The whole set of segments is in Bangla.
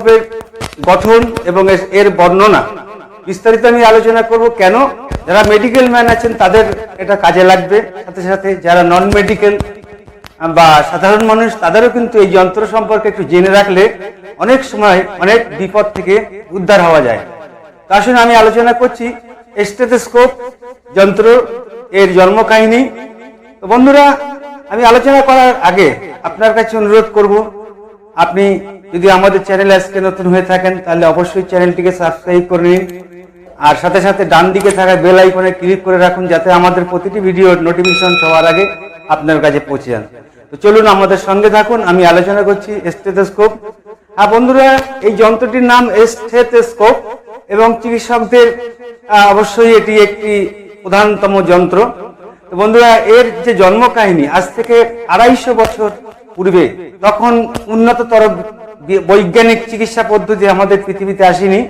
স্টেথোস্কোপের গঠন এবং এর- বর্ণনা বিস্তারিত আমি আলোচনা করব। কেন? যারা মেডিকেল ম্যান আছেন, তাদের এটা কাজে লাগবে। সাথে সাথে যারা নন মেডিকেল বা সাধারণ মানুষ, তাদেরও কিন্তু এই যন্ত্র সম্পর্কে একটু জেনে রাখলে অনেক সময় অনেক বিপদ থেকে উদ্ধার হওয়া যায়। তো আসুন আমি আলোচনা করছি স্টেথোস্কোপ যন্ত্র, এর জন্ম কাহিনী তো বন্ধুরা, আমি আলোচনা করার আগে আপনার কাছে অনুরোধ করব, আপনি যদি আমাদের চ্যানেল আজকে নতুন হয়ে থাকেন, তাহলে অবশ্যই চ্যানেলটিকে সাবস্ক্রাইব করে নিন। আর সাথে সাথে ডান দিকে থাকা বেল আইকনে ক্লিক করে রাখুন, যাতে আমাদের প্রতিটি ভিডিওর নোটিফিকেশন সবার আগে আপনার কাছে পৌঁছে যান তো চলুন আমাদের সঙ্গে থাকুন, আমি আলোচনা করছি স্টেথোস্কোপ হ্যাঁ বন্ধুরা, এই যন্ত্রটির নাম স্টেথোস্কোপ এবং চিকিৎসকদের অবশ্যই এটি একটি প্রধানতম যন্ত্র। বন্ধুরা, এর যে জন্ম কাহিনী আজ থেকে আড়াইশো বছর পূর্বে, তখন উন্নততর বৈজ্ঞানিক চিকিৎসা পদ্ধতি আমাদের পৃথিবীতে আসেনি।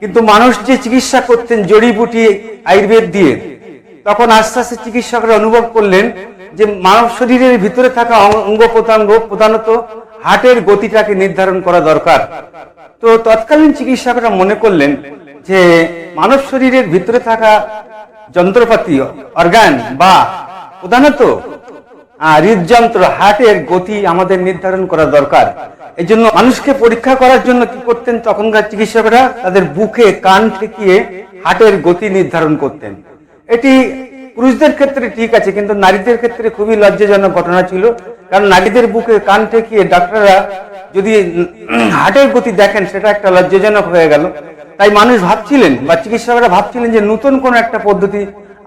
কিন্তু মানুষ যে চিকিৎসা করতেন জড়িবুটি আয়ুর্বেদ দিয়ে, তখন আস্তে আস্তে চিকিৎসকরা অনুভব করলেন যে মানব শরীরের ভিতরে থাকা অঙ্গ প্রত্যঙ্গ প্রধানত হার্টের গতিটাকে নির্ধারণ করা দরকার। তো তৎকালীন চিকিৎসকরা মনে করলেন যে মানব শরীরের ভিতরে থাকা যন্ত্রপাতি, অর্গান বা প্রধানত হৃদযন্ত্র, হার্টের গতি আমাদের নির্ধারণ করা দরকার। এই জন্য মানুষকে পরীক্ষা করার জন্য কি করতেন? তখনকার চিকিৎসকরা তাদের বুকে কান ঠেকিয়ে হার্টের গতি নির্ধারণ করতেন। এটি পুরুষদের ক্ষেত্রে ঠিক আছে, কিন্তু নারীদের ক্ষেত্রে খুবই লজ্জাজনক ঘটনা ছিল। কারণ নারীদের বুকে কান ঠেকিয়ে ডাক্তাররা যদি হার্টের গতি দেখেন, সেটা একটা লজ্জাজনক হয়ে গেল। তাই মানুষ ভাবছিলেন বা চিকিৎসকরা ভাবছিলেন যে নতুন কোন একটা পদ্ধতি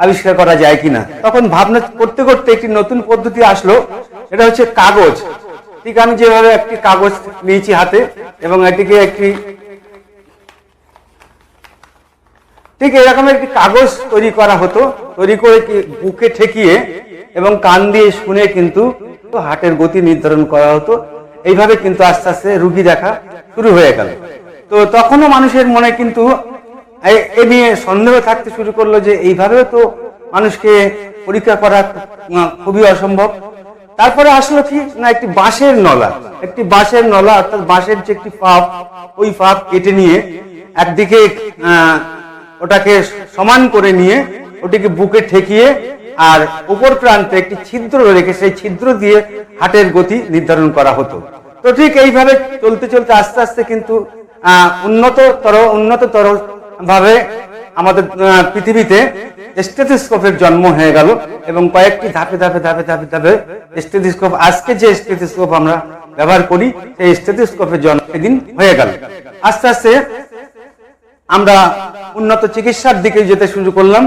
আবিষ্কার করা যায় কিনা। তখন ভাবনা করতে করতে একটি নতুন পদ্ধতি আসলো এটা হচ্ছে কাগজ। ঠিক আমি যেভাবে একটি কাগজ নিয়েছি হাতে, এবং এটিকে একটি ঠিক এরকম একটি কাগজ তৈরি করা হতো, তৈরি করে বুকে ঠেকিয়ে এবং কান দিয়ে শুনে কিন্তু হার্টের গতি নির্ধারণ করা হতো। এইভাবে কিন্তু আস্তে আস্তে রুগী দেখা শুরু হয়ে গেল। তো তখনও মানুষের মনে কিন্তু এ- নিয়ে সন্দেহ থাকতে শুরু করল যে এইভাবে তো মানুষকে পরীক্ষা করা খুবই অসম্ভব। তারপরে আসলো কি? না, একটি বাঁশের নলা। একটি বাঁশের নলা, অর্থাৎ বাঁশের যে একটি ফাঁপ, ওই ফাঁপ কেটে নিয়ে একদিকে ওটাকে সমান করে নিয়ে ওটিকে বুকে ঠেকিয়ে আর উপর প্রান্তে একটি ছিদ্র রেখে সেই ছিদ্র দিয়ে হাটের গতি নির্ধারণ করা হতো। তো ঠিক এইভাবে চলতে চলতে আস্তে আস্তে কিন্তু উন্নততর উন্নততর ভাবে আমাদের পৃথিবীতে স্টেথোস্কোপের জন্ম হয়ে গেল এবং কয়েকটি ধাপে ধাপে ধাপে ধাপে ধাপে স্টেথোস্কোপ আজকে যে স্টেথোস্কোপ আমরা ব্যবহার করি, সেই স্টেথোস্কোপের জন্ম সেদিন হয়ে গেল। আস্তে আস্তে আমরা উন্নত চিকিৎসার দিকে যেতে শুরু করলাম।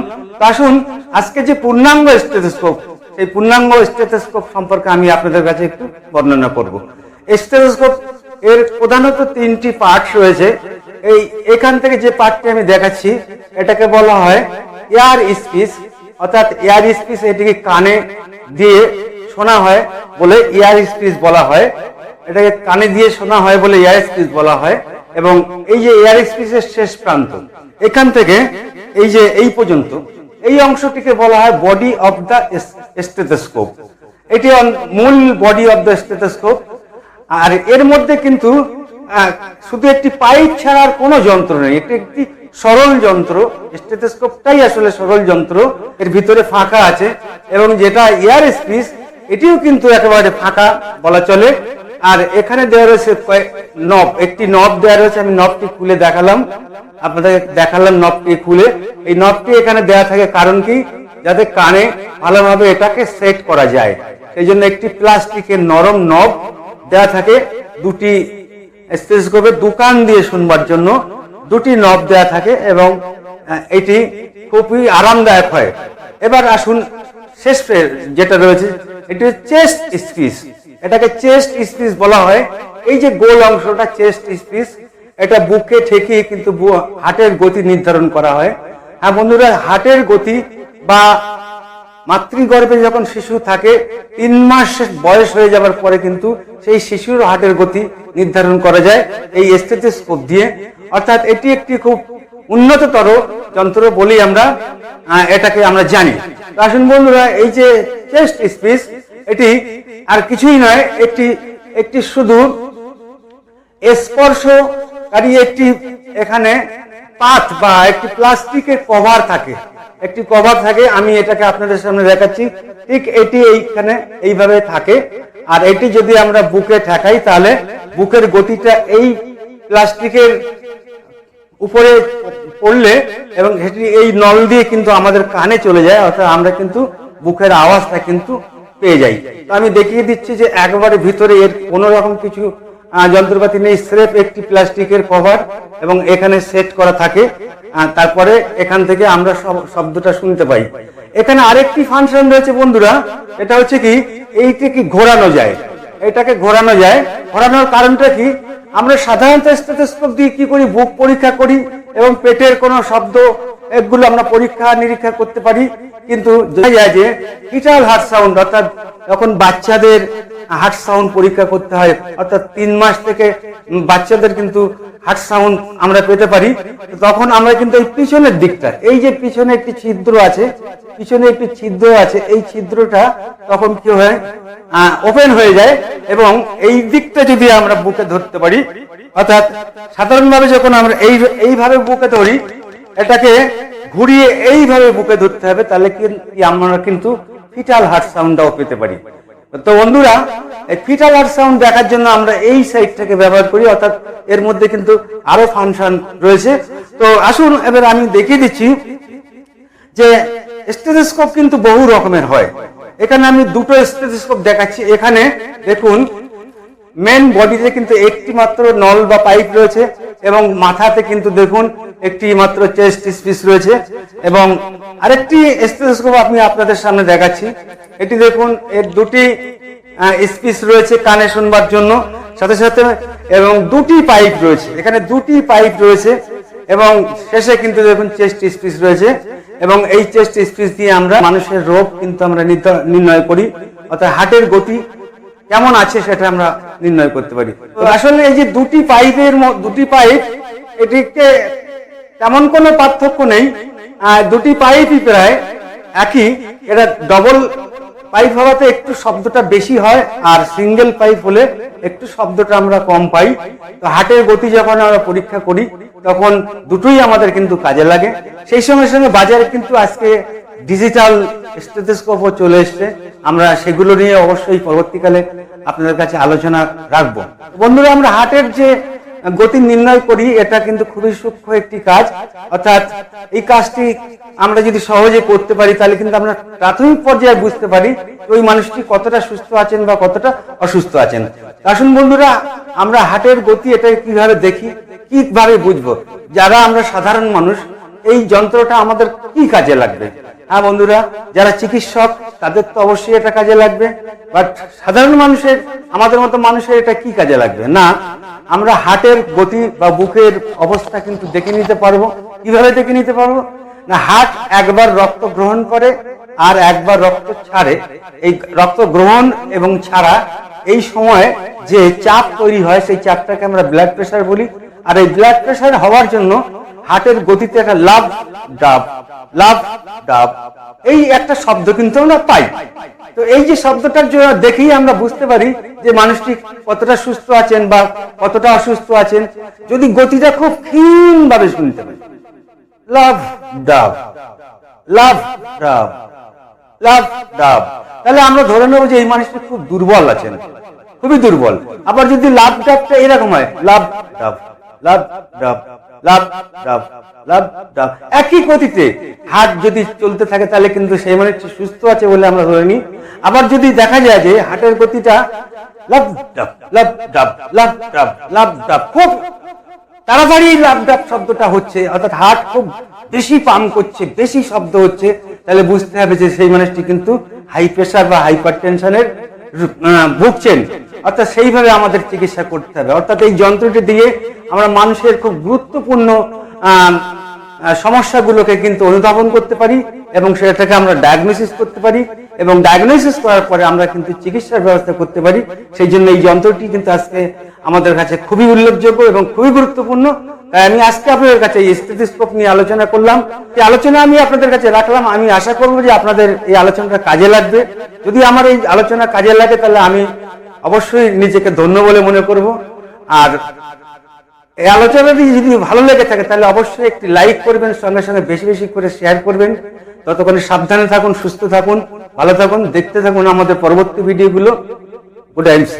আসুন, আজকে যে পূর্ণাঙ্গ স্টেথোস্কোপ সেই পূর্ণাঙ্গ স্টেথোস্কোপ সম্পর্কে আমি আপনাদের কাছে একটু বর্ণনা করব। স্টেথোস্কোপ এর প্রধানত তিনটি পার্ট রয়েছে। এই এখান থেকে যে পার্টটি আমি দেখাচ্ছি, এটাকে বলা হয় এয়ার স্পিস অর্থাৎ এয়ার স্পিস এটিকে কানে দিয়ে শোনা হয় বলে এয়ার স্পিস বলা হয়। এটাকে কানে দিয়ে শোনা হয় বলে এয়ার স্পিস বলা হয়। এবং এই যে এয়ার স্পিসের শেষ প্রান্ত, এখান থেকে এই যে এই পর্যন্ত, এই অংশটিকে বলা হয় বডি অফ দ্য স্টেথোস্কোপ এটি মূল বডি অফ দ্য স্টেথোস্কোপ আর এর মধ্যে কিন্তু শুধু একটি পাইপ ছাড়া আর কোনো যন্ত্র নেই, এটি একটি সরল যন্ত্র, স্টেথোস্কোপটাই আসলে সরল যন্ত্র, এর ভিতরে ফাঁকা আছে, এবং যেটা এয়ার স্পিস, এটিও কিন্তু একেবারে ফাঁকা বলা চলে। আর এখানে দেওয়া রয়েছে নব, একটি নব দেওয়া রয়েছে, আমি নবটি খুলে দেখালাম। আপনাদের দেখালাম নবটি খুলে। এই নবটি এখানে দেওয়া থাকে কারণ কি? যাতে কানে ভালোভাবে এটাকে সেট করা যায়। সেই জন্য একটি প্লাস্টিকের নরম নব দেওয়া থাকে, দুটি স্টেথোস্কোপের দোকান দিয়ে শুনবার জন্য দুটি নব দেওয়া থাকে এবং এটি খুবই আরামদায়ক হয়। এবার আসুন শেষ যেটা রয়েছে, এটি চেস্ট স্পিস এটাকে চেস্ট স্পিস বলা হয়। এই যে গোল অংশটা চেস্ট স্পিস এটা বুকে ঠেকিয়ে কিন্তু হাটের গতি নির্ধারণ করা হয়। হ্যাঁ বন্ধুরা, হাটের গতি বা মাতৃগর্ভে যখন শিশু থাকে, তিন মাস বয়স হয়ে যাবার পরে কিন্তু সেই শিশুর হার্টের গতি নির্ধারণ করা যায় এই স্টেথোস্কোপ দিয়ে। অর্থাৎ এটি একটি খুব উন্নততর যন্ত্র বলি আমরা এটাকে আমরা জানি। আসুন বন্ধুরা, এই যে চেস্ট স্পিস এটি আর কিছুই নয় একটি একটি শুধু স্পর্শকারী একটি এখানে পাত বা একটি প্লাস্টিকের কভার থাকে। একটি কভার থাকে, আমি এটাকে আপনাদের সামনে দেখাচ্ছি। ঠিক এটি এইখানে এইভাবে থাকে। আর এটি যদি আমরা বুকে ঠেকাই, তাহলে বুকের গতিটা এই প্লাস্টিকের উপরে পড়লে এবং সেটি এই নল দিয়ে কিন্তু আমাদের কানে চলে যায়, অর্থাৎ আমরা কিন্তু বুকের আওয়াজটা কিন্তু পেয়ে যাই। তো আমি দেখিয়ে দিচ্ছি যে একবারে ভিতরে এর কোনো রকম কিছু যন্ত্রপাতি নেই, স্রেফ একটি প্লাস্টিকের কভার এবং এখানে সেট করা থাকে। তারপরে এখান থেকে আমরা শব্দটা শুনতে পাই। এখানে আরেকটি ফাংশন রয়েছে বন্ধুরা, এটা হচ্ছে কি, এইটি কি ঘোরানো যায়? এটাকে ঘোরানো যায়। ঘোরানোর কারণটা কি, আমরা সাধারণত স্টেথোস্কোপ দিয়ে কি করি, বুক পরীক্ষা করি এবং পেটের কোনো শব্দ এগুলো আমরা পরীক্ষা, নিরীক্ষা করতে পারি। কিন্তু যে ফিটাল হার্ট সাউন্ড, অর্থাৎ যখন বাচ্চাদের হার্ট সাউন্ড পরীক্ষা করতে হয়, অর্থাৎ তিন মাস থেকে বাচ্চাদের কিন্তু হার্ট সাউন্ড আমরা পেতে পারি তখন আমরা কিন্তু এই পিছনের দিকটা, এই যে পিছনে একটি ছিদ্র আছে, পিছনে একটি ছিদ্র আছে, এই ছিদ্রটা তখন কি হয় ওপেন হয়ে যায় এবং এই দিকটা যদি আমরা বুকে ধরতে পারি, অর্থাৎ সাধারণভাবে যখন আমরা এই, এইভাবে বুকে ধরি এটাকে ঘুরিয়ে এইভাবে বুকে ধরতে হবে, তাহলে আমরা কিন্তু ফিটাল হার্ট সাউন্ডটাও পেতে পারি। তো বন্ধুরা ফিটাল হার্ট সাউন্ড দেখার জন্য আমরা এই সাইডটাকে ব্যবহার করি, অর্থাৎ এর মধ্যে কিন্তু আরও ফাংশন রয়েছে। তো আসুন, এবার আমি দেখিয়ে দিচ্ছি যে স্টেথোস্কোপ কিন্তু বহু রকমের হয়। এখানে আমি দুটো স্টেথোস্কোপ দেখাচ্ছি। এখানে দেখুন মেন বডিতে কিন্তু একটি মাত্র নল বা পাইপ রয়েছে এবং মাথাতে কিন্তু দেখুন একটি মাত্র চেস্ট স্পিস রয়েছে এবং আরেকটি স্টেথোস্কোপ আমি আপনাদের সামনে দেখাচ্ছি। এটি দেখুন, এর দুটি স্পিস রয়েছে কানে শুনবার জন্য, সাথে সাথে এবং দুটি পাইপ রয়েছে। এখানে দুটি পাইপ রয়েছে এবং শেষে কিন্তু দেখুন চেস্ট স্পিস রয়েছে এবং এই চেস্ট স্পিস দিয়ে আমরা মানুষের রোগ কিন্তু আমরা নির্ণয় করি। অর্থাৎ হার্টের গতি কেমন আছে সেটা আমরা নির্ণয় করতে পারি। আসলে এই যে দুটি পাইপের দুটি পাইপ এটিকে তেমন কোনো পার্থক্য নেই। দুটি পাইপই প্রায় একই। এটা ডবল পাইপ হওয়াতে একটু শব্দটা বেশি হয় আর সিঙ্গেল পাইপ হলে একটু শব্দটা আমরা কম পাই। তো হাটের গতি যখন আমরা পরীক্ষা করি তখন দুটোই আমাদের কিন্তু কাজে লাগে। সেই সঙ্গে সঙ্গে বাজারে কিন্তু আজকে ডিজিটাল স্টেথোস্কোপও চলে এসছে। আমরা সেগুলো নিয়ে অবশ্যই পরবর্তীকালে আপনাদের কাছে আলোচনা রাখব। বন্ধুরা, আমরা হার্টের যে গতি নির্ণয় করি, এটা কিন্তু খুবই সূক্ষ্ম একটি কাজ। অর্থাৎ এই কাজটি আমরা যদি সহজে করতে পারি, তাহলে কিন্তু আমরা প্রাথমিক পর্যায়ে বুঝতে পারি ওই মানুষটি কতটা সুস্থ আছেন বা কতটা অসুস্থ আছেন। আসুন বন্ধুরা, আমরা হার্টের গতি এটা কীভাবে দেখি, কীভাবে বুঝব? যারা আমরা সাধারণ মানুষ, এই যন্ত্রটা আমাদের কি কাজে লাগবে? হ্যাঁ বন্ধুরা, যারা চিকিৎসক, তাদের তো অবশ্যই এটা কাজে লাগবে। বাট সাধারণ মানুষের, আমাদের মতো মানুষের এটা কি কাজে লাগবে? না, আমরা হার্টের গতি বা বুকের অবস্থা কিন্তু দেখে নিতে পারব। কীভাবে দেখে নিতে পারব? না, হার্ট একবার রক্ত গ্রহণ করে আর একবার রক্ত ছাড়ে। এই রক্ত গ্রহণ এবং ছাড়া এই সময় যে চাপ তৈরি হয়, সেই চাপটাকে আমরা ব্লাড প্রেশার বলি। আর এই ব্লাড প্রেশার হওয়ার জন্য হার্টের গতিতে একটা লাভ, ডাব লাভ, ডাব। এই একটা শব্দ কিন্তু আমরা পাই। তো এই যে শব্দটার জন্য দেখেই আমরা বুঝতে পারি যে মানুষটি কতটা সুস্থ আছেন বা কতটা অসুস্থ আছেন। যদি গতিটা খুব ক্ষীণ ভাবে শুনতে পাই। লাভ, ডাব লাভ ডাব লাভ, ডাব। তাহলে আমরা ধরে নেব যে এই মানুষটি খুব দুর্বল আছেন। খুবই দুর্বল। আবার যদি লাভ, ডাবটা এরকম হয়, লাভ, ডাব। একই গতিতে হার্ট যদি চলতে থাকে তাহলে কিন্তু সেই সুস্থ আছে বলে আমরা ধরে আবার যদি দেখা যায় যে হাটের গতিটা লাভ ডাব লাভ ডাব লাভ ডাব খুব তাড়াতাড়ি শব্দটা হচ্ছে অর্থাৎ হার্ট খুব বেশি পাম্প করছে বেশি শব্দ হচ্ছে তাহলে বুঝতে হবে যে সেই মানুষটি কিন্তু হাই প্রেশার বা হাইপার টেনশনের ভুগছেন অর্থাৎ সেইভাবে আমাদের চিকিৎসা করতে হবে। অর্থাৎ এই যন্ত্রটি দিয়ে আমরা মানুষের খুব গুরুত্বপূর্ণ সমস্যাগুলোকে কিন্তু অনুধাবন করতে পারি এবং সেটাকে আমরা ডায়াগনোসিস করতে পারি এবং ডায়াগনোসিস করার পরে আমরা কিন্তু চিকিৎসার ব্যবস্থা করতে পারি। সেই জন্য এই যন্ত্রটি কিন্তু আজকে আমাদের কাছে খুবই উল্লেখযোগ্য এবং খুবই গুরুত্বপূর্ণ। তাই আমি আজকে আপনাদের কাছে এই স্টেথোস্কোপ নিয়ে আলোচনা করলাম। এই আলোচনা আমি আপনাদের কাছে রাখলাম। আমি আশা করব যে আপনাদের এই আলোচনাটা কাজে লাগবে। যদি আমার এই আলোচনা কাজে লাগে তাহলে আমি অবশ্যই নিজেকে ধন্য বলে মনে করব। আর এই আলোচনাটি যদি ভালো লেগে থাকে, তাহলে অবশ্যই একটি লাইক করবেন, সঙ্গে সঙ্গে বেশি বেশি করে শেয়ার করবেন। ততক্ষণে সাবধানে থাকুন, সুস্থ থাকুন, ভালো থাকুন, দেখতে থাকুন আমাদের পরবর্তী ভিডিওগুলো গুড টাইমস